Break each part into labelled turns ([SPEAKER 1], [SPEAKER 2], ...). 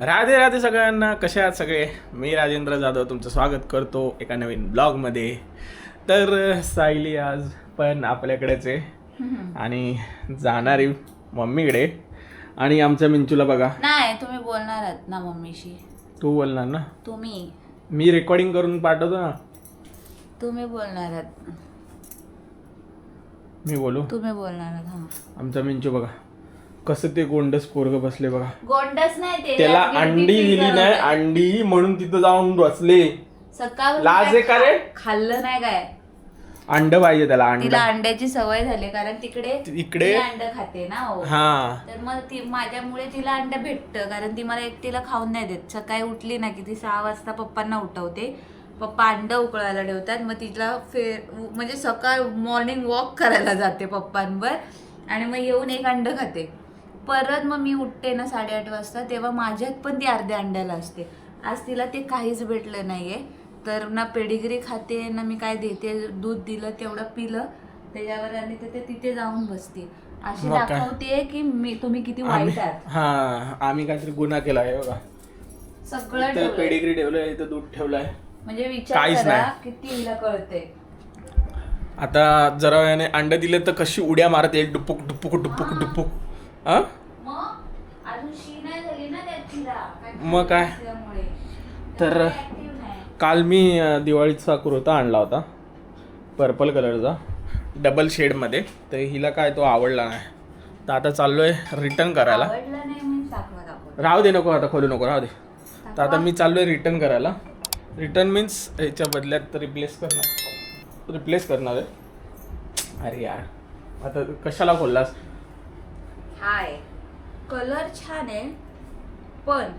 [SPEAKER 1] राधे राधे सगळ्यांना कसे आहात सगळे? मी राजेंद्र जाधव तुमचं स्वागत करतो एका नवीन ब्लॉगमध्ये. तर सायली आज पण आपल्याकडेच आहे. आणि जाणारी मम्मीकडे. आणि आमच्या मिंचूला बघा.
[SPEAKER 2] नाही तुम्ही बोलणार आहात ना मम्मीशी.
[SPEAKER 1] तू बोलणार ना?
[SPEAKER 2] तुम्ही.
[SPEAKER 1] मी रेकॉर्डिंग करून पाठवतो ना?
[SPEAKER 2] तुम्ही बोलणार आहात.
[SPEAKER 1] मी बोलू?
[SPEAKER 2] तुम्ही बोलणार आहात हा.
[SPEAKER 1] आमचा मिंचू बघा. कसं ते गोंडस पोरग बसले बघा.
[SPEAKER 2] गोंडस नाही ते.
[SPEAKER 1] त्याला अंडी दिली नाही. अंडी म्हणून तिथं जाऊन बसले.
[SPEAKER 2] सकाळ
[SPEAKER 1] लाज आहे का रे?
[SPEAKER 2] खाल्लं नाही काय?
[SPEAKER 1] अंड पाहिजे त्याला अंड.
[SPEAKER 2] तिला अंड्याची सवय झाली कारण तिकडे
[SPEAKER 1] इकडे-
[SPEAKER 2] अंड खाते ना हो.
[SPEAKER 1] हा.
[SPEAKER 2] तर मग ती माझ्यामुळे तिला अंड भेटतं कारण ती मला एकटीला खाऊन नाही देत. सकाळी उठली ना की ती सहा वाजता पप्पांना उठवते. पप्पा अंड उकळायला ठेवतात मग तिला फेर म्हणजे सकाळ मॉर्निंग वॉक करायला जाते पप्पांवर. आणि मग येऊन एक अंड खाते. परत मग मी उठते ना साडेआठ वाजता तेव्हा माझ्यात पण ती अर्ध्या अंड्याला असते. आज तिला ते काहीच भेटलं नाहीये. तर ना पेडिग्री खाते ना मी काय देते दूध दिलं तेवढं पिलं. त्याच्यावर आणि ते तिथे जाऊन बसते. अशी
[SPEAKER 1] मग काय?
[SPEAKER 2] दाखवते की मी तुम्ही किती वाईट आहात.
[SPEAKER 1] हा आम्ही काहीतरी गुन्हा केला आहे बघा.
[SPEAKER 2] सगळं
[SPEAKER 1] इथं
[SPEAKER 2] ठेवलंय.
[SPEAKER 1] पेडिग्री ठेवलंय इथं दूध ठेवलंय.
[SPEAKER 2] म्हणजे विचार
[SPEAKER 1] काहीच
[SPEAKER 2] करा
[SPEAKER 1] नाही.
[SPEAKER 2] किती हिला कळते
[SPEAKER 1] आता जरा वेळाने अंड दिले तर कशी उड्या मारते डुपुक डुपुक डुपुक डुपुक हा
[SPEAKER 2] मग काय.
[SPEAKER 1] तर-. काल मी दिवाळीचा कुर्ता आणला होता. पर्पल कलरचा डबल शेडमध्ये तर हिला काय तो आवडला नाही. तर आता चाललोय रिटर्न करायला. राहू दे नको आता खोलू नको राहू दे. तर आता मी चाललोय रिटर्न करायला. रिटर्न मीन्स ह्याच्या बदल्यात रिप्लेस करणार. रिप्लेस करणार आहे. अरे यार. आता कशाला खोललास?
[SPEAKER 2] हाय. कलर छान आहे. पण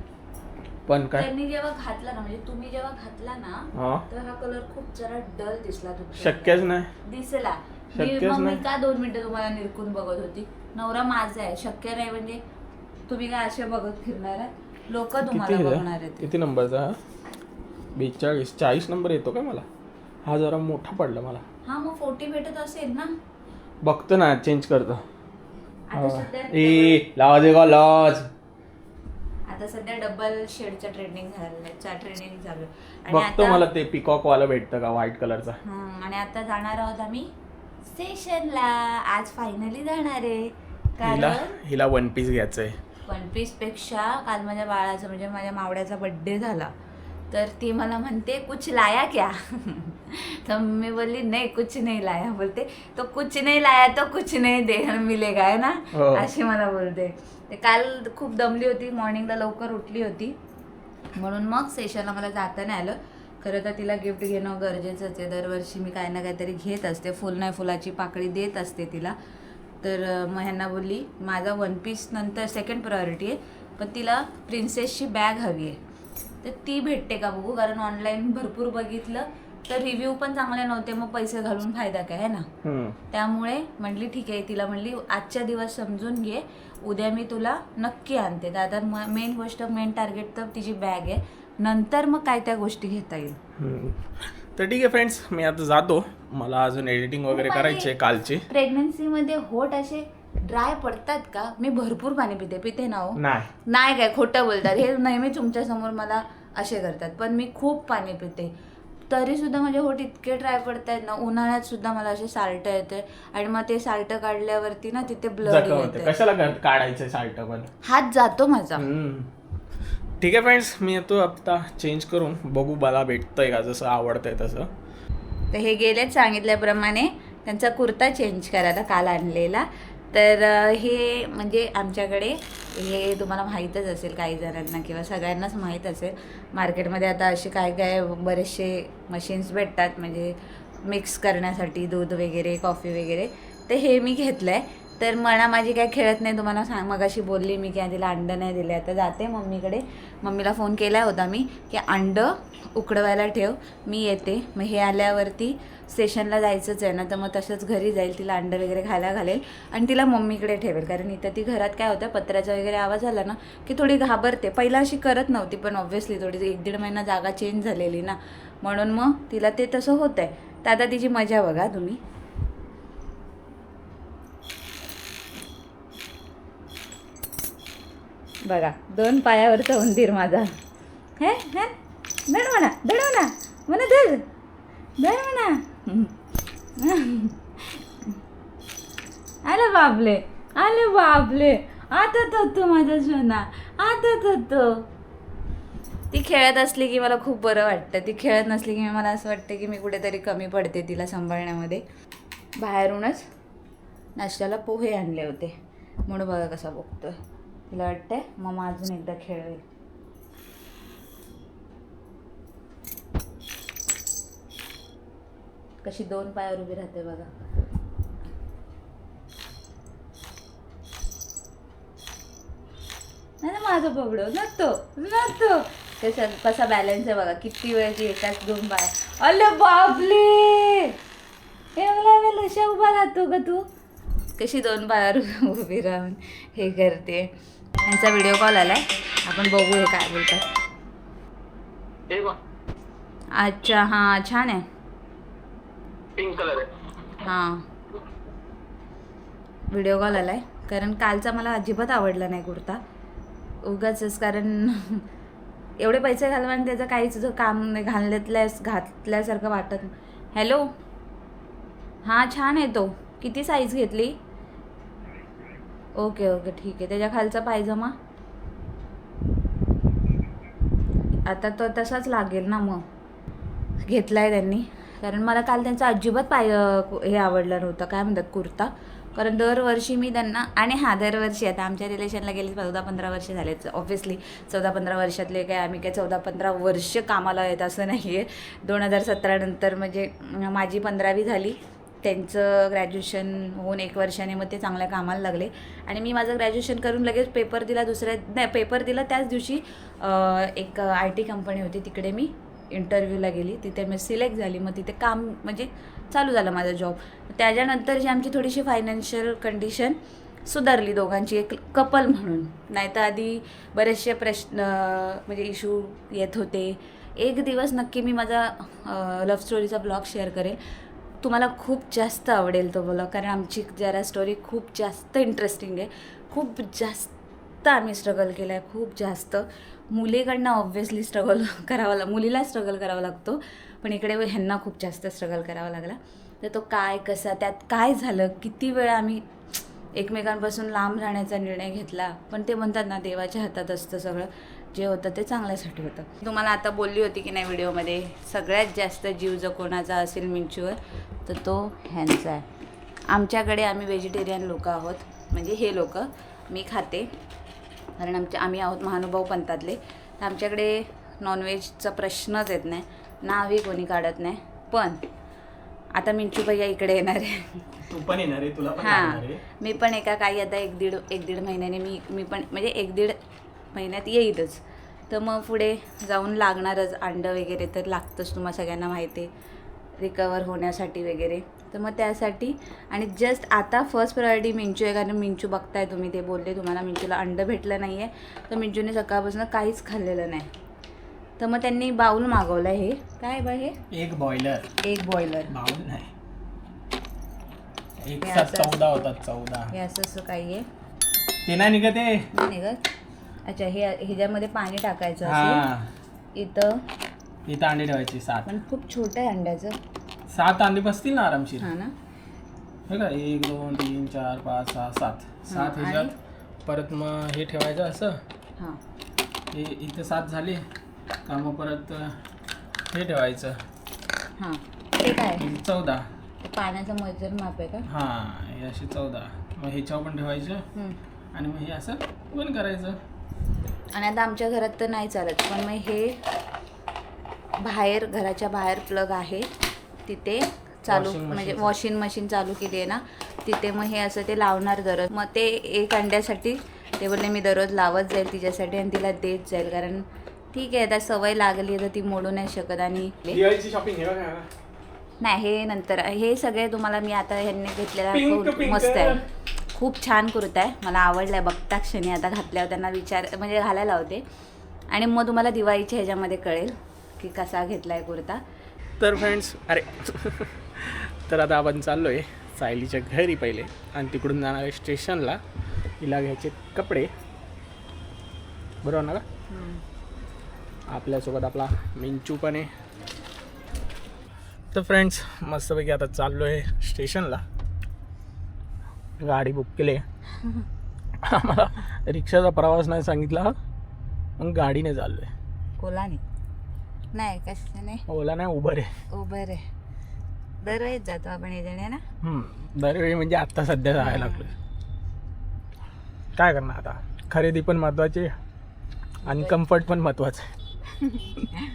[SPEAKER 1] पण काय?
[SPEAKER 2] त्यांनी जेव्हा घातला ना म्हणजे तुम्ही जेव्हा घातला ना
[SPEAKER 1] हा.
[SPEAKER 2] तर हा कलर खूप जरा डल दिसला तुमच्या
[SPEAKER 1] शक्यच नाही.
[SPEAKER 2] दिसला. मी
[SPEAKER 1] शक्यच
[SPEAKER 2] मग मी
[SPEAKER 1] नाही.
[SPEAKER 2] का दोन मिनिटं तुम्हाला निरकून बघत होती? नवरा माझा आहे. शक्य नाही म्हणजे तुम्ही काय असे बघत फिरणार लोक
[SPEAKER 1] किती
[SPEAKER 2] तुम्हाला? बघणार आहेत.
[SPEAKER 1] किती नंबरचा हा? बेचाळीस चाळीस नंबर येतो का मला? हा जरा मोठा पडला मला.
[SPEAKER 2] हा मग फोर्टी भेटत असेल ना?
[SPEAKER 1] बघतो ना चेंज करतो.
[SPEAKER 2] आता सध्या
[SPEAKER 1] ए लाज आहे का लाज?
[SPEAKER 2] आता सध्या डबल शेडचा ट्रेंडिंग झालेला ट्रेंडिंग चालू आहे. आणि
[SPEAKER 1] बघतो
[SPEAKER 2] आता
[SPEAKER 1] मला ते पिकॉक वाला भेटतं का व्हाईट कलरचा
[SPEAKER 2] आणि आता जाणार आहोत आम्ही स्टेशनला आज फायनली जाणार आहे.
[SPEAKER 1] हिला
[SPEAKER 2] कारण
[SPEAKER 1] हिला वन पीस घ्यायचंय.
[SPEAKER 2] वन पीसपेक्षा काल माझ्या बाळाचा म्हणजे माझ्या मावड्याचा बड्डे झाला. तर ती मला म्हणते कुछ लाया क्या? तर मी बोलली नाही कुछ नाही लाया. बोलते तो कुछ नाही लाया तो कुछ नाही दे मिलेगा है ना?
[SPEAKER 1] हो.
[SPEAKER 2] अशी मला बोलते. ते काल खूप दमली होती मॉर्निंगला लवकर उठली होती. म्हणून मग सेशनला मला जाता नाही आलं. खरं तर तिला गिफ्ट घेणं गरजेचंच आहे. दरवर्षी मी काही ना काहीतरी घेत असते. फुल नाही फुलाची पाकळी देत असते तिला. तर मग ह्यांना बोलली माझा वन पीस नंतर सेकंड प्रायोरिटी आहे पण तिला प्रिन्सेसची बॅग हवी आहे. तर ती भेटते का बघू? कारण ऑनलाईन भरपूर बघितलं तर रिव्ह्यू पण चांगले नव्हते मग पैसे घालून फायदा काय आहे ना. त्यामुळे म्हणली ठीक आहे तिला म्हणली आजच्या दिवस समजून घे उद्या मी तुला नक्की आणते. दादा मेन गोष्ट मेन टार्गेट तर तिची बॅग आहे. नंतर मग काय त्या गोष्टी घेता येईल.
[SPEAKER 1] तर ठीक आहे फ्रेंड्स मी आता जातो. मला अजून एडिटिंग वगैरे करायची आहे कालची.
[SPEAKER 2] प्रेग्नन्सीमध्ये होट असे ड्राय पडतात का? मी भरपूर पाणी पिते. पिते ना हो?
[SPEAKER 1] नाही.
[SPEAKER 2] नाही काय खोटं बोलतात. हे नेहमी तुमच्यासमोर मला असे करतात. पण मी खूप पाणी पिते. तरी सुद्धा माझे होठ इतके ड्राय पडतात ना उन्हाळ्यात सुद्धा मला असे साल्ट येते. आणि मग ते साल्ट काढल्यावरती ना तिथे ब्लड
[SPEAKER 1] जखम होते.
[SPEAKER 2] येते.
[SPEAKER 1] कशाला कर- काढायचं साल्ट पण?
[SPEAKER 2] हात जातो माझा.
[SPEAKER 1] हम्म. ठीक आहे फ्रेंड्स मी येतो आता चेंज करून बघू मला भेटतंय का जसं आवडतंय तसं.
[SPEAKER 2] तर हे गेलेच सांगितल्याप्रमाणे. त्यांचा कुर्ता चेंज करायला काल आणलेला. तर हे म्हणजे आमच्याकडे हे तुम्हाला माहीतच असेल काही जणांना किंवा सगळ्यांनाच माहीत असेल. मार्केटमध्ये आता असे काय काय बरेचसे मशीन्स भेटतात म्हणजे मिक्स करण्यासाठी दूध वगैरे कॉफी वगैरे. तर हे मी घेतलं आहे तर मला माझी काय खेळत नाही तुम्हाला सांग मग अशी बोलली मी की तिला अंडं नाही दिले आता जाते मम्मीकडे. मम्मीला फोन केला होता मी की अंडं उकडवायला ठेव मी येते. मग हे आल्यावरती स्टेशनला जायचंच आहे ना तर मग तसंच घरी जाईल तिला अंडं वगैरे खायला घालेल आणि तिला मम्मीकडे ठेवेल. कारण इथं ती घरात काय होतं पत्र्याचा वगैरे आवाज आला ना की थोडी घाबरते. पहिला अशी करत नव्हती पण ऑब्व्हियसली थोडी एक दीड महिना जागा चेंज झालेली ना. म्हणून मग तिला ते तसं होतं आहे तर आता तिची मजा बघा तुम्ही. बघा दोन पायावरचा उंदीर माझा. हे हे दड म्हणा दड म्हणा म्हणा धर. धर म्हणा आलं बापले आलं बापले आता तो माझा सोना आता होतो ती खेळत असली की मला खूप बरं वाटतं. ती खेळत नसली की मला असं वाटतं की मी कुठेतरी कमी पडते तिला सांभाळण्यामध्ये. बाहेरूनच नाश्त्याला पोहे आणले होते. म्हणून बघा कसा बघतोय. तिला वाटते मग अजून एकदा खेळवेल. कशी दोन पायावर उभी राहते बघा. नाही ना माझं पकडो नसतो नसतो. कसा कसा बॅलन्स आहे बघा किती वेळची एकाच दोन पाय. अरे बापले एवढा उभा राहतो का तू. कशी दोन पायावर उभी राहून हे करते. त्यांचा व्हिडिओ कॉल आलाय. आपण बघू हे काय बोलतात. अच्छा हां छान आहे.
[SPEAKER 1] पिंक कलर आहे.
[SPEAKER 2] हां. व्हिडिओ कॉल आलाय. कारण कालचा मला अजिबात आवडला नाही कुर्ता. उगाच कारण एवढे पैसे घालवा आणि त्याचं काहीच जो काम नाही घालण्यातल्या घातल्यासारखं वाटत हॅलो हां छान आहे तो. किती साईज घेतली? ओके ओके ठीक आहे. त्याच्या खालचा पायजमा? आता तो तसाच लागेल ना मग. घेतला आहे त्यांनी. कारण मला काल त्यांचा अजिबात पाय हे आवडलं नव्हतं. काय म्हणतात कुर्ता? कारण दरवर्षी मी त्यांना आणि हा दरवर्षी आता आमच्या रिलेशनला गेले चौदा पंधरा वर्ष झाले. ऑब्व्हियसली चौदा पंधरा वर्षातले काय आम्ही काय चौदा पंधरा वर्ष कामाला येत असं नाही आहे दोन हजार सतरानंतर म्हणजे माझी पंधरावी झाली. त्यांचं ग्रॅज्युएशन होऊन एक वर्षाने मग ते चांगल्या कामाला लागले. आणि मी माझं ग्रॅज्युएशन करून लगेच पेपर दिला दुसऱ्या नाही पेपर दिला त्याच दिवशी एक आय टी कंपनी होती. तिकडे मी इंटरव्ह्यूला गेली. तिथे मी सिलेक्ट झाली. मग तिथे काम म्हणजे चालू झालं माझा जॉब त्याच्यानंतर जी आमची थोडीशी फायनान्शियल कंडिशन सुधारली दोघांची एक कपल म्हणून. नाहीतर आधी बरेचसे प्रश्न म्हणजे इशू येत होते. एक दिवस नक्की मी माझा लव्ह स्टोरीचा ब्लॉग शेअर करेन तुम्हाला खूप जास्त आवडेल तो ब्लॉग कारण आमची जरा स्टोरी खूप जास्त इंटरेस्टिंग आहे. खूप जास्त आम्ही स्ट्रगल केलं आहे खूप जास्त. मुलीकडनं ऑब्व्हियसली स्ट्रगल करावा लाग मुलीला स्ट्रगल करावा लागतो. पण इकडे ह्यांना खूप जास्त स्ट्रगल करावा लागला. तर तो काय कसा त्यात काय झालं? किती वेळा आम्ही एकमेकांपासून लांब राहण्याचा निर्णय घेतला? पण ते म्हणतात ना देवाच्या हातात असतं सगळं. जे होतं ते चांगल्यासाठी होतं. तुम्हाला आता बोलली होती की नाही व्हिडिओमध्ये सगळ्यात जास्त जीव जो कोणाचा असेल मिंचूवर तर तो ह्यांचा आहे. आमच्याकडे आम्ही व्हेजिटेरियन लोक आहोत म्हणजे हे लोक मी खाते. कारण आमच्या आम्ही आहोत महानुभाव पंथातले तर आमच्याकडे नॉनव्हेजचा प्रश्नच येत नाही. नावही कोणी काढत नाही. पण आता मिंचू भैया इकडे येणार आहे.
[SPEAKER 1] तू पण येणार आहे तुला
[SPEAKER 2] हां. मी पण एका काही आता एक दीड एक दीड महिन्याने मी मी पण म्हणजे एक दीड महिन्यात येईलच. तर मग पुढे जाऊन लागणारच अंडं वगैरे तर लागतंच तुम्हाला सगळ्यांना माहिती आहे. रिकवर होण्यासाठी वगैरे. तर मग त्यासाठी आणि जस्ट आता फर्स्ट प्रायोरिटी मिंचू आहे कारण मिंचू बघताय तुम्ही ते बोलले तुम्हाला मिंचूला अंडं भेटलं नाही आहे तर मिंचूने सकाळपासून काहीच खाल्लेलं नाही. तर मग त्यांनी बाऊल मागवलं हे. काय बा हे?
[SPEAKER 1] एक बॉयलर
[SPEAKER 2] एक बॉयलर
[SPEAKER 1] बाउल नाही. एक
[SPEAKER 2] हे असं-
[SPEAKER 1] चौदा होतात चौदा.
[SPEAKER 2] हे असं असं काही आहे.
[SPEAKER 1] ते नाही निघत आहे
[SPEAKER 2] नाही निघत? अच्छा हे ह्याच्यामध्ये पाणी टाकायचं
[SPEAKER 1] हा.
[SPEAKER 2] असेल. इथं.
[SPEAKER 1] इथं अंडे ठेवायचे सात.
[SPEAKER 2] पण खूप छोटं आहे अंड्याचं.
[SPEAKER 1] सात अंडे बसतील ना आरामशीर?
[SPEAKER 2] हा ना.
[SPEAKER 1] हे का एक दोन तीन चार पाच सहा सात. सात
[SPEAKER 2] आणि?
[SPEAKER 1] ह्याच्यात. परत मग हे ठेवायचं असं.
[SPEAKER 2] हां.
[SPEAKER 1] हे इथे सात झाले. का मग परत हे ठेवायचं.
[SPEAKER 2] हां. ते काय?
[SPEAKER 1] हे चौदा.
[SPEAKER 2] ते पाण्याचं मजर माप आहे का?
[SPEAKER 1] हां हे असे चौदा. मग ह्याच्यावर पण ठेवायचं.
[SPEAKER 2] हम्म.
[SPEAKER 1] आणि मग हे असं बंद करायचं.
[SPEAKER 2] आणि आता आमच्या घरात तर नाही चालत पण मग हे बाहेर घराच्या बाहेर प्लग आहे तिथे चालू म्हणजे. वॉशिंग मशीन चालू केली आहे ना तिथे मग हे असं ते लावणार दररोज मग ते एक अंड्यासाठी ते बोलले मी दररोज लावत जाईल तिच्यासाठी आणि तिला देत जाईल कारण ठीक आहे आता सवय लागली आहे तर ती मोडू नाही शकत आणि नाही हे नंतर हे सगळे तुम्हाला मी आता ह्यांनी घेतलेला. मस्त आहे खूप छान कुर्ता आहे. मला आवडलाय. बघता क्षणी आता घातल्यावर त्यांना विचार म्हणजे घालायला होते आणि मग तुम्हाला दिवाळीच्या ह्याच्यामध्ये कळेल की कसा घेतलाय कुर्ता.
[SPEAKER 1] तर फ्रेंड्स अरे तर आता आपण चाललो आहे सायलीच्या घरी पहिले. आणि तिकडून जाणार आहे स्टेशनला हिला घ्यायचे कपडे. बरोबर ना का आपल्यासोबत आपला मिंचू पण आहे. तर फ्रेंड्स मस्तपैकी आता चाललो आहे स्टेशनला. गाडी बुक केली. आम्हाला रिक्षाचा प्रवास नाही सांगितला. मग गाडीने चाललो आहे
[SPEAKER 2] कोलानी नाही कसं नाही
[SPEAKER 1] ओला नाही उबर आहे
[SPEAKER 2] उबर आहे दरवेळेस जातो आपण येजणे ना?
[SPEAKER 1] हम्म, दरवेळी म्हणजे आत्ता सध्या जायला लागलो काय करणार आता? खरेदी पण महत्वाची आणि कम्फर्ट पण महत्वाचं. आहे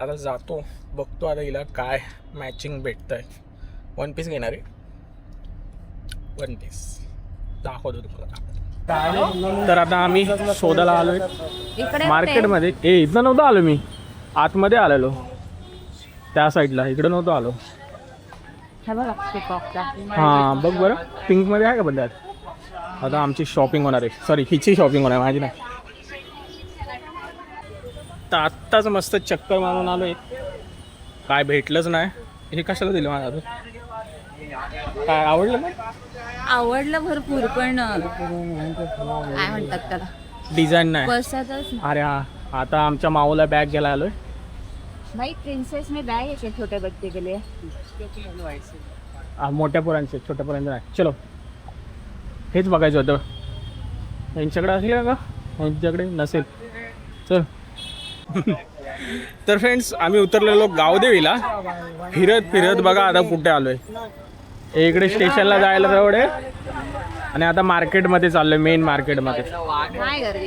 [SPEAKER 1] आता जातो. बघतो आता हिला काय मॅचिंग भेटतं आहे वन पीस घेणार आहे. वन पीस दाखवतो तुम्हाला. तर आता आम्ही शोधायला आलोय.
[SPEAKER 2] इकडे
[SPEAKER 1] मार्केटमध्ये. ए इथं नव्हतं आलो मी. आतमध्ये आलेलो. त्या साईडला इकडं नव्हतो आलो.
[SPEAKER 2] हे बघा
[SPEAKER 1] हां बरं. पिंकमध्ये आहे का बद्दल आता आमची शॉपिंग होणार आहे. सॉरी हिची शॉपिंग होणार आहे माझी नाही. तर आत्ताच मस्त चक्कर मारून आलो आहे काय भेटलंच नाही. हे कशाला दिलं माझ्या हातात? काय आवडलं ना
[SPEAKER 2] आवडलं भरपूर पण काय म्हणतात त्याला?
[SPEAKER 1] डिझाईन नाही.
[SPEAKER 2] बसातच
[SPEAKER 1] अरे हा आता आमच्या माऊला बॅग घ्यायला आलोय.
[SPEAKER 2] भाई प्रिंसेस में बॅग है क्या छोटे बच्चे के लिए
[SPEAKER 1] हा, मोठ्या पोरांचे छोट्या पोरांचे नाही. चलो. हेच बघायचं होतं. यांच्याकडे असेल का यांच्याकडे नसेल. चल. तर फ्रेंड्स आम्ही उतरलेलो गावदेवीला. फिरत फिरत बघा आता कुठे आलोय. इकडे स्टेशनला जायला जवळ आहे. आणि आता मार्केटमध्ये चाललोय मेन मार्केटमध्ये.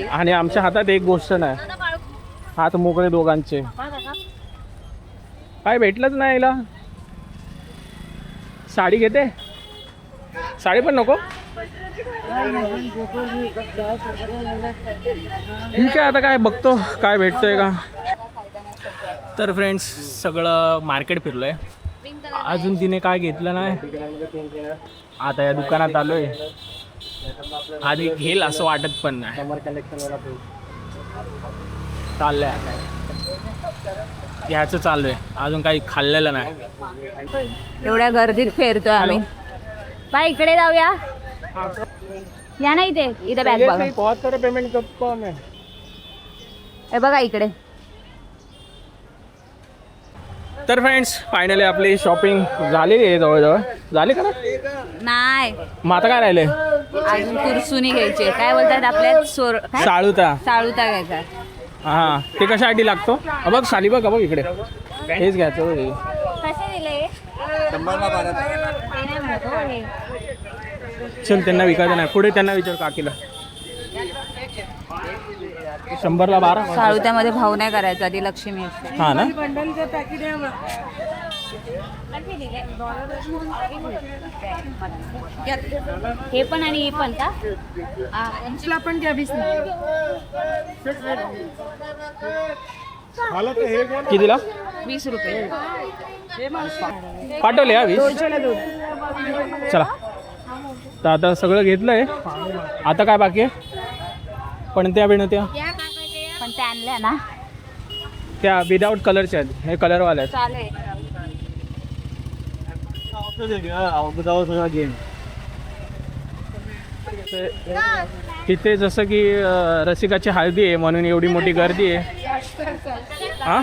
[SPEAKER 1] आणि आमच्या हातात एक गोष्ट नाही. हात मोकळे दोघांचे. काय भेटलंच नाही हिला. साडी घेते? साडी पण नको? ठीक आहे आता काय बघतो काय भेटतोय का? तर फ्रेंड्स सगळं मार्केट फिरलोय. अजून तिने काय घेतलं नाही. आता या दुकानात आलोय. आधी घेईल असं वाटत पण नाही. चाललंय. ह्याचं चालू आहे. अजून काही खाल्लेलं नाही.
[SPEAKER 2] एवढ्या गर्दीत फिरतोय आम्ही. बाय इकडे जाऊया. या ना इथे इथे बॅग बघा.
[SPEAKER 1] बहुत सारे पेमेंट
[SPEAKER 2] हे बघा इकडे.
[SPEAKER 1] तर फ्रेंड्स फायनली आपली शॉपिंग झालेली आहे जवळजवळ. झाली का ना
[SPEAKER 2] नाही.
[SPEAKER 1] मग आता काय राहिले
[SPEAKER 2] अजून कुरसुनी घ्यायची काय बोलतात आपल्या सोर काय?
[SPEAKER 1] साळूता.
[SPEAKER 2] साळूता घ्यायचा.
[SPEAKER 1] हा ते कशासाठी लागतो? अ बघ साली बघ बघ इकडे. हेच घ्यायचं हे.
[SPEAKER 2] कसे दिले?
[SPEAKER 1] चल त्यांना विकायचं नाही. पुढे त्यांना विचार काकीला. शंभरला बारा?
[SPEAKER 2] साळुत्यामध्ये भाव नाही करायचा ती लक्ष्मी असते.
[SPEAKER 1] हा ना?
[SPEAKER 2] हे पण आणि हे पण का?
[SPEAKER 3] पण घ्या वीस
[SPEAKER 1] कितीला?
[SPEAKER 2] वीस रुपये.
[SPEAKER 1] पाठवले हा वीस? चला. तर आता सगळं घेतलंय. आता काय बाकी आहे? पण त्या विनंत्या
[SPEAKER 2] पण त्या आणल्या ना.
[SPEAKER 1] त्या विदाऊट कलरच्या आहेत. हे कलरवाल्या आहेत.
[SPEAKER 2] चालेल.
[SPEAKER 1] तिथे जसं की अं, रसिकाची हळदी आहे म्हणून एवढी मोठी गर्दी आहे. हा?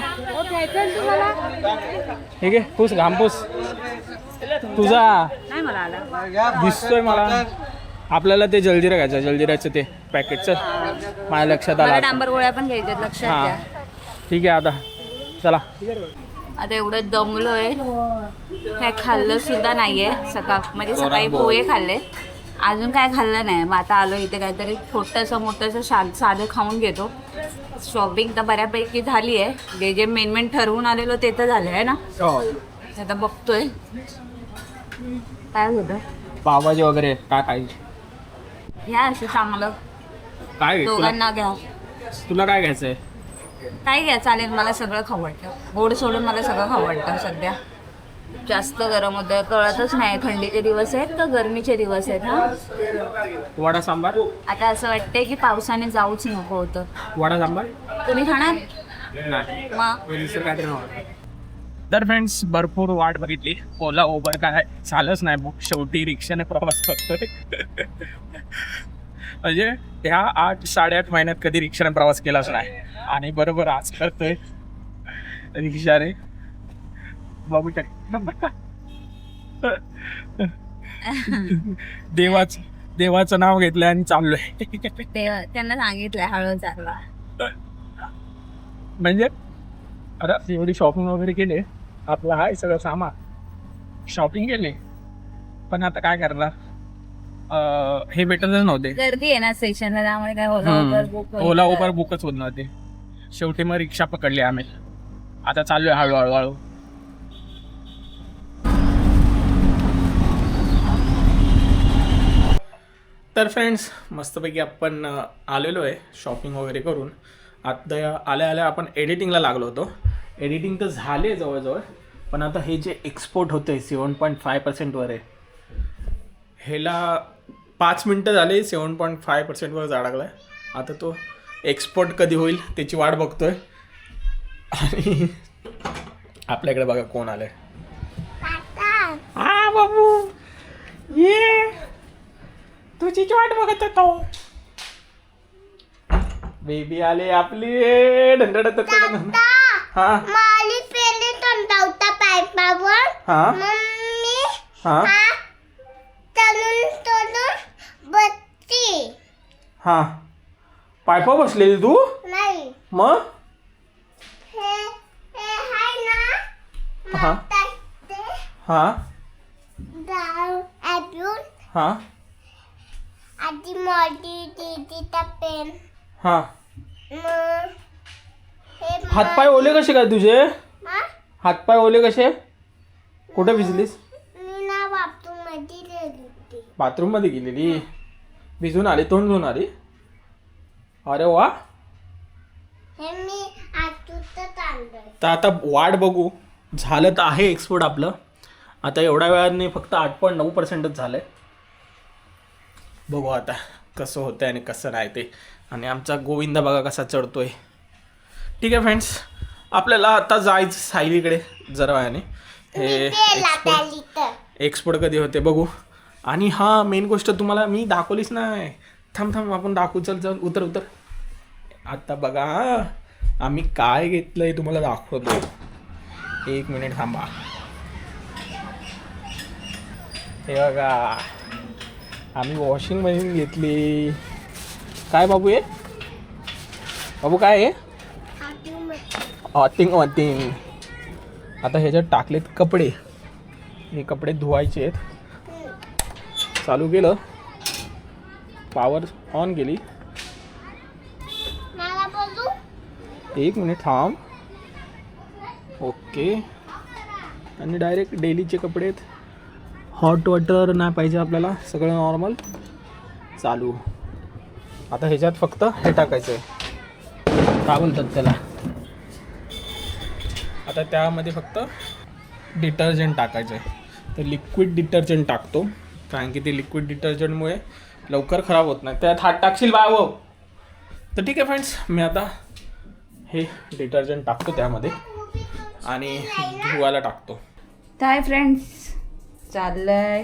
[SPEAKER 1] ठीक आहे पूस घामपूस तुझा.
[SPEAKER 2] नाही मला आला.
[SPEAKER 1] दिसतोय मला. आपल्याला ते जलजिरा घ्यायचं जलजिराचं ते पॅकेटचं माझ्या लक्षात आलं
[SPEAKER 2] मला. डांबर गोळ्या पण घ्यायच्यात लक्षात
[SPEAKER 1] हा.
[SPEAKER 2] घ्या.
[SPEAKER 1] ठीक आहे आता. चला.
[SPEAKER 2] आता एवढं दमलोय. काय खाल्लं सुद्धा नाहीये सकाळ. म्हणजे सकाळी पोहे खाल्ले. अजून काय खाल्लं नाही. मग आता आलो इथे काहीतरी छोटंसं मोठंसं शा साधं खाऊन घेतो. शॉपिंग तर बऱ्यापैकी झाली आहे जे जे मेन मेन ठरवून आलेलो ते तर झालं आहे ना? आता बघतोय. काय होतं?
[SPEAKER 1] पावभाजी वगैरे काय खायची?
[SPEAKER 2] घ्या असं चांगलं.
[SPEAKER 1] काय तुला
[SPEAKER 2] दोघांना घ्या.
[SPEAKER 1] तुला काय घ्यायचंय?
[SPEAKER 2] काय घ्या चालेल मला सगळं खाऊ वाटतं गोड सोडून मला सगळं खाऊ वाटतं सध्या. जास्त गरम होतं कळतच नाही थंडीचे दिवस आहेत का गरमीचे दिवस आहेत हा?
[SPEAKER 1] वडा सांबार?
[SPEAKER 2] आता असं वाटतंय की पावसाने जाऊच नको होतं.
[SPEAKER 1] वडा सांबार?
[SPEAKER 2] तुम्ही खाणार?
[SPEAKER 1] नाही.
[SPEAKER 2] मग?
[SPEAKER 1] तर फ्रेंड्स भरपूर वाट बघितली. ओला ओबर काय चालच नाही बुक. शेवटी रिक्षाने प्रवास करतोय. म्हणजे ह्या आठ साडेआठ महिन्यात कधी रिक्षाने प्रवास केलाच नाही. आणि बरोबर आज करतोय रिक्षाने. बाबू देवाच देवाचं नाव घेतलंय आणि चाललोय.
[SPEAKER 2] त्यांना सांगितलंय हळू चालवा.
[SPEAKER 1] म्हणजे? आता एवढी शॉपिंग वगैरे केले? आपलं हाय सगळं सामान. शॉपिंग केले. पण आता काय करणार? हे भेटतच नव्हते.
[SPEAKER 2] गर्दी आहे ना स्टेशनला त्यामुळे काय ओला उबर बुक
[SPEAKER 1] हम्म. ओला उबर बुकच होत नव्हते. शेवटी मग रिक्षा पकडली आम्ही. आता चाललोय हळूहळू. हळू तर फ्रेंड्स मस्तपैकी आपण आलेलो आहे शॉपिंग वगैरे करून. आता आल्या आल्या आपण एडिटिंगला लागलो होतो. एडिटिंग तर झाले जवळजवळ पण आता हे जे एक्सपोर्ट होतं आहे सेवन पॉईंट फाय पर्सेंटवर आहे. ह्याला पाच मिनटं झाले सेवन पॉईंट फाय पर्सेंटवर जाडागला आहे आता तो एक्सपोर्ट कधी होईल त्याची वाट बघतोय. आणि आपल्याकडे बघा कोण आलंय. हा बाबू! ये! तुझीच वाट बघत होतो. बेबी आले आपली. दंडडत हा.
[SPEAKER 4] माली पेले तोंडावता पाईपावर
[SPEAKER 1] हा.
[SPEAKER 4] मम्मी
[SPEAKER 1] हा.
[SPEAKER 4] तळून तळून बत्ती
[SPEAKER 1] हा. पायपा बसलेली तू?
[SPEAKER 4] नाही.
[SPEAKER 1] मग?
[SPEAKER 4] हे हे हाय ना.
[SPEAKER 1] हा. हा.
[SPEAKER 4] डाळ ॲप्यून
[SPEAKER 1] हा.
[SPEAKER 4] आधी मोठी दीदीचा पेन
[SPEAKER 1] हा.
[SPEAKER 4] मग
[SPEAKER 1] हातपाय ओले कसे काय तुझे? हातपाय ओले कसे? कुठे भिजलीस? बाथरूममध्ये गेलेली? भिजून आली तोंड धुवून आली? अरे वा. तर आता वाट बघू. झालं तर आहे एक्सपोर्ट आपलं. आता एवढ्या वेळाने फक्त आठ पॉईंट नऊ पर्सेंटच झालं आहे बघू आता कसं होतं आणि कसं नाही ते आणि आमचा गोविंदा बघा कसा चढतोय. ठीक आहे फ्रेंड्स आपल्याला आता जायचं सायलीकडे जरा वेळाने. हे एक्सपोर्ट कधी होते बघू. आणि हां मेन गोष्ट तुम्हाला मी दाखवलीच नाही. थांब थांब आपण दाखवू. चल चल उतर उतर. आता बघा हां आम्ही काय घेतलं आहे तुम्हाला दाखवतो. एक मिनिट थांबा. हे बघा आम्ही वॉशिंग मशीन घेतली. काय बाबू आहे बाबू काय आहे ऑटिंग ऑटिंग आता ह्याच्यात टाकलेत कपडे हे कपडे धुवायचे आहेत. चालू केलं. पॉवर ऑन
[SPEAKER 4] बोलू?
[SPEAKER 1] एक मिनिट थांब. ओके आणि डायरेक्ट डेलीचे कपडे आहेत. हॉट वॉटर नाही पाहिजे आपल्याला सगळं नॉर्मल चालू. आता ह्याच्यात फक्त हे टाकायचं आहे काय बोलतात त्याला? आता त्यामध्ये फक्त डिटर्जंट टाकायचं आहे तर लिक्विड डिटर्जंट टाकतो. कारण की ते लिक्विड डिटर्जंटमुळे लवकर खराब होत नाही. त्यात हात टाकशील बाव तर ठीक आहे फ्रेंड्स मी आता हे डिटर्जंट टाकतो त्यामध्ये आणि धुवायला टाकतो.
[SPEAKER 2] काय फ्रेंड्स चाललंय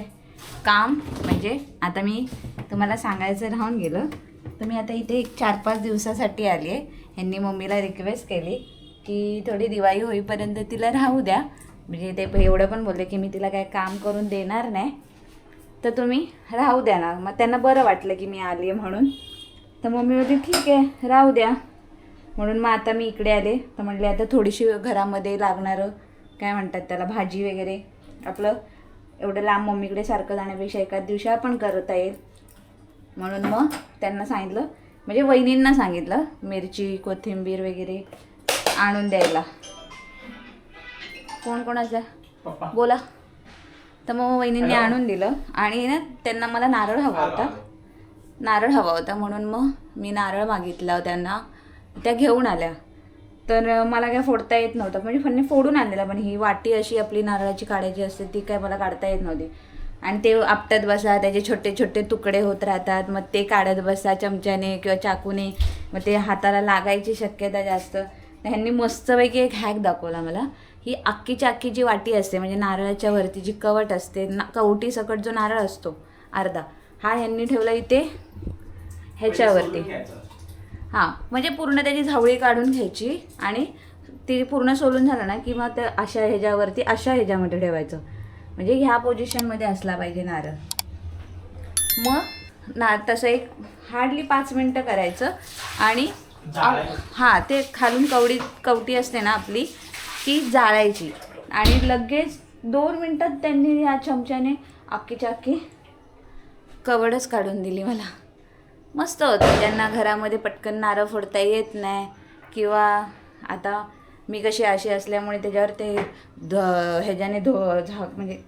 [SPEAKER 2] काम. म्हणजे आता मी तुम्हाला सांगायचं राहून गेलं. तर मी आता इथे एक चार पाच दिवसासाठी आली आहे ह्यांनी मम्मीला रिक्वेस्ट केली. की थोडी दिवाळी होईपर्यंत तिला राहू द्या. म्हणजे ते एवढं पण बोलले की मी तिला काय काम करून देणार नाही. तर तुम्ही राहू द्या ना. मग त्यांना बरं वाटलं की मी आली आहे म्हणून. तर मम्मी बोलली ठीक आहे राहू द्या. म्हणून मग आता मी इकडे आले. तर म्हणले आता थोडीशी घरामध्ये लागणारं काय म्हणतात त्याला भाजी वगैरे आपलं एवढं लांब मम्मीकडे सारखं जाण्यापेक्षा एकाच दिवशी आपण करता येईल. म्हणून मग त्यांना सांगितलं. म्हणजे वहिनींना सांगितलं मिरची कोथिंबीर वगैरे आणून द्यायला. कोण कोणाचा? बोला. तर मग वहिनींनी आणून दिलं आणि ना त्यांना मला नारळ हवा होता. नारळ हवा होता म्हणून मग मी नारळ मागितला त्यांना. त्या घेऊन आल्या. तर मला काय फोडता येत नव्हतं. म्हणजे फन्ने फोडून आणलेला पण ही वाटी अशी आपली नारळाची काढायची असते ती काय मला काढता येत नव्हती. आणि ते आपटत बसा त्याचे छोटे छोटे तुकडे होत राहतात मग ते काढत बसा चमच्याने किंवा चाकूने. मग ते हाताला लागायची शक्यता जास्त. ह्यांनी मस्तपैकी एक हॅक दाखवला मला. ही अक्कीची अक्की जी वाटी असते म्हणजे नारळाच्या वरती जी कवट असते ना कवटी सकट जो नारळ असतो अर्धा हा ह्यांनी ठेवला इथे ह्याच्यावरती. हां म्हणजे पूर्ण त्याची झावळी काढून घ्यायची आणि ती पूर्ण सोलून झालं ना की मग त्या अशा ह्याच्यावरती अशा ह्याच्यामध्ये ठेवायचं. म्हणजे ह्या पोझिशनमध्ये असला पाहिजे नारळ. मग ना तसं एक हार्डली पाच मिनटं करायचं आणि हां ते खालून कवडी कवटी असते ना आपली ती जाळायची. आणि लगेच दोन मिनटात त्यांनी या चमच्याने अख्खीच्या अख्खी कवडच काढून दिली मला. मस्त होतं. ज्यांना घरामध्ये पटकन नारळ फोडता येत नाही. किंवा आता मी कशी अशी असल्यामुळे त्याच्यावर ते ध ह्याच्याने धो झा म्हणजे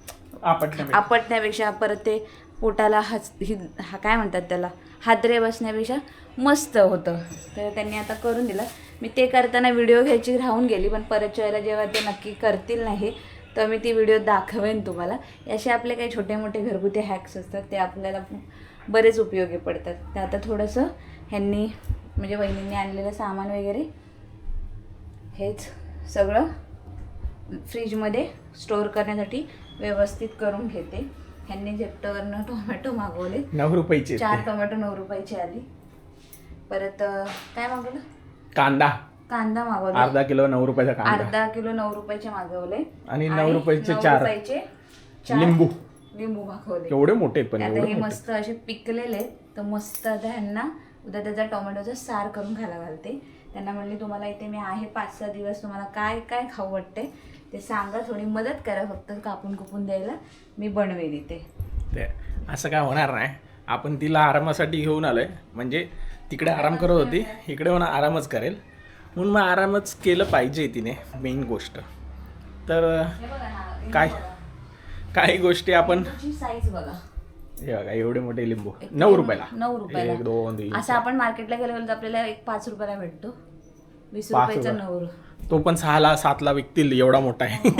[SPEAKER 2] आपटण्यापेक्षा परत ते पोटाला हच ही हा काय म्हणतात त्याला? हादरे बसण्यापेक्षा मस्त होतं. तर त्यांनी आता करून दिलं. मी ते करताना व्हिडिओ घ्यायची राहून गेली पण परतच्या वेळेला जेव्हा ते नक्की करतील नाही तर मी ती व्हिडिओ दाखवेन तुम्हाला. असे आपले काही छोटे मोठे घरगुती हॅक्स असतात ते आपल्याला बरेच उपयोगी पडतात. ते आता थोडंसं ह्यांनी म्हणजे वहिनींनी आणलेलं सामान वगैरे हेच सगळं फ्रीजमध्ये स्टोअर करण्यासाठी व्यवस्थित करून घेते. ह्यांनी झेप्टोवरनं टोमॅटो मागवले.
[SPEAKER 1] नऊ रुपयाचे
[SPEAKER 2] चार टोमॅटो नऊ रुपयाची आली. परत काय मागवलं?
[SPEAKER 1] कांदा.
[SPEAKER 2] कांदा मागवला.
[SPEAKER 1] अर्धा किलो नऊ रुपयाचा कांदा.
[SPEAKER 2] अर्धा किलो नऊ रुपयाचे मागवले.
[SPEAKER 1] आणि नऊ रुपयाचे चार. लिंबू.
[SPEAKER 2] लिंबू मागवले.
[SPEAKER 1] एवढे मोठे पण
[SPEAKER 2] आता हे मस्त असे पिकलेले तर मस्त आता ह्यांना उद्या त्याचा टोमॅटोचा सार करून खायला घालते. त्यांना म्हणले तुम्हाला इथे मी आहे पाच सहा दिवस. तुम्हाला काय काय खाऊ वाटते ते सांगा थोडी मदत करा फक्त कापून कुपून द्यायला. मी बनवेल इथे.
[SPEAKER 1] ते असं काय होणार नाही. आपण तिला आरामासाठी घेऊन आलोय. म्हणजे तिकडे आराम करत होती इकडे म्हणा आरामच करेल. म्हणून मग आरामच केलं पाहिजे तिने मेन गोष्ट. तर काय. काही गोष्टी आपण
[SPEAKER 2] लिंबूची साईज बघा.
[SPEAKER 1] हे बघा एवढे मोठे लिंबू. नऊ रुपयाला.
[SPEAKER 2] नऊ रुपयाला.
[SPEAKER 1] एक दोन तीन
[SPEAKER 2] असं आपण मार्केटला गेलो तर आपल्याला एक पाच रुपयाला भेटतो. वीस
[SPEAKER 1] पाच
[SPEAKER 2] रुपयाचा
[SPEAKER 1] रुपये.
[SPEAKER 2] नऊ
[SPEAKER 1] तो पण सहाला सातला विकतील एवढा मोठा आहे.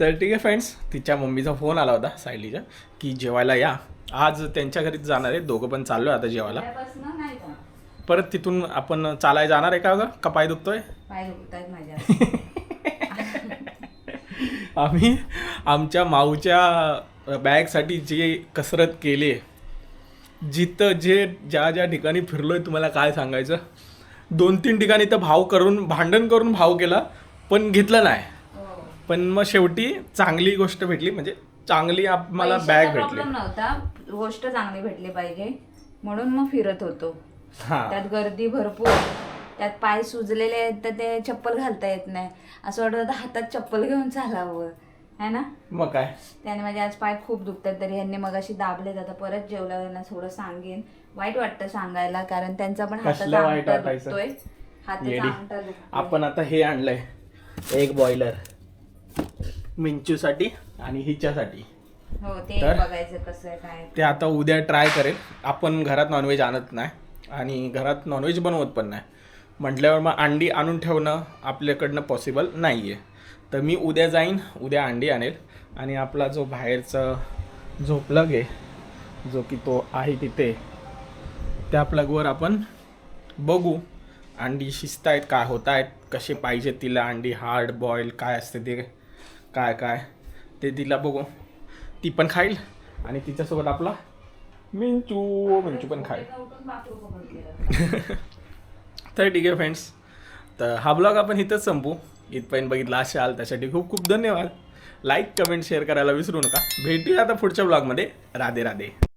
[SPEAKER 1] तर ठीक आहे फ्रेंड्स तिच्या मम्मीचा फोन आला होता सायलीच्या की जेवायला या. आज त्यांच्या घरीच जाणार आहे दोघं पण चाललो आता जेवायला. परत तिथून आपण चालाय जाणार आहे का ग का पाय दुखतोय? आम्ही आमच्या माऊच्या बॅगसाठी जे कसरत केली जिथं जे ज्या ज्या ठिकाणी फिरलोय तुम्हाला काय सांगायचं? दोन तीन ठिकाणी तर भाव करून भांडण करून भाव केला पण घेतलं नाही.
[SPEAKER 2] हो.
[SPEAKER 1] पण मग शेवटी चांगली गोष्ट भेटली म्हणजे चांगली आम्हाला बॅग भेटली.
[SPEAKER 2] प्रॉब्लेम नव्हता. गोष्ट चांगली भेटली पाहिजे. म्हणून मग फिरत होतो.
[SPEAKER 1] हा.
[SPEAKER 2] त्यात गर्दी भरपूर. त्यात पाय सुजलेले आहेत तर ते चप्पल घालता येत नाही. असं वाटत होतं हातात चप्पल घेऊन चालावं. है ना?
[SPEAKER 1] मग काय?
[SPEAKER 2] त्याने माझे आज पाय खूप दुखतात तरी यांनी मग अशी दाबले आता परत जेवल्यावर यांना थोडं सांगेन. वाईट वाटतं सांगायला कारण त्यांचा पण हाताचा
[SPEAKER 1] कसलं वाईट
[SPEAKER 2] अंगठा
[SPEAKER 1] वाटायचं?
[SPEAKER 2] दुखतोय. हाताचा
[SPEAKER 1] येडी.
[SPEAKER 2] अंगठा दुखतोय.
[SPEAKER 1] आपण आता हे आणलंय एक बॉयलर मिंचूसाठी आणि हिच्यासाठी.
[SPEAKER 2] हो ते
[SPEAKER 1] तर?
[SPEAKER 2] बघायचं कसं आहे काय
[SPEAKER 1] ते. आता उद्या ट्राय करेल. आपण घरात नॉनव्हेज आणत नाही आणि घरात नॉनव्हेज बनवत पण नाही. म्हटल्यावर मग अंडी आणून ठेवणं आपल्याकडनं पॉसिबल नाही आहे तर मी उद्या जाईन उद्या अंडी आणेल. आणि आपला जो बाहेरचा जो प्लग आहे जो की तो आहे तिथे त्या प्लगवर आपण बघू अंडी शिजत आहेत काय होत आहेत कसे पाहिजे तिला अंडी हार्ड बॉईल काय असते ते काय काय ते तिला बघू. ती पण खाईल आणि तिच्यासोबत आपला मिंचू मिंचू पण खाईल. तर ठीक आहे फ्रेंड्स तर हा ब्लॉग आपण इथंच संपू. इथपर्यंत बघितला असाल त्यासाठी खूप खूप धन्यवाद. लाईक कमेंट शेअर करायला विसरू नका. भेटूया आता पुढच्या ब्लॉगमध्ये राधे राधे.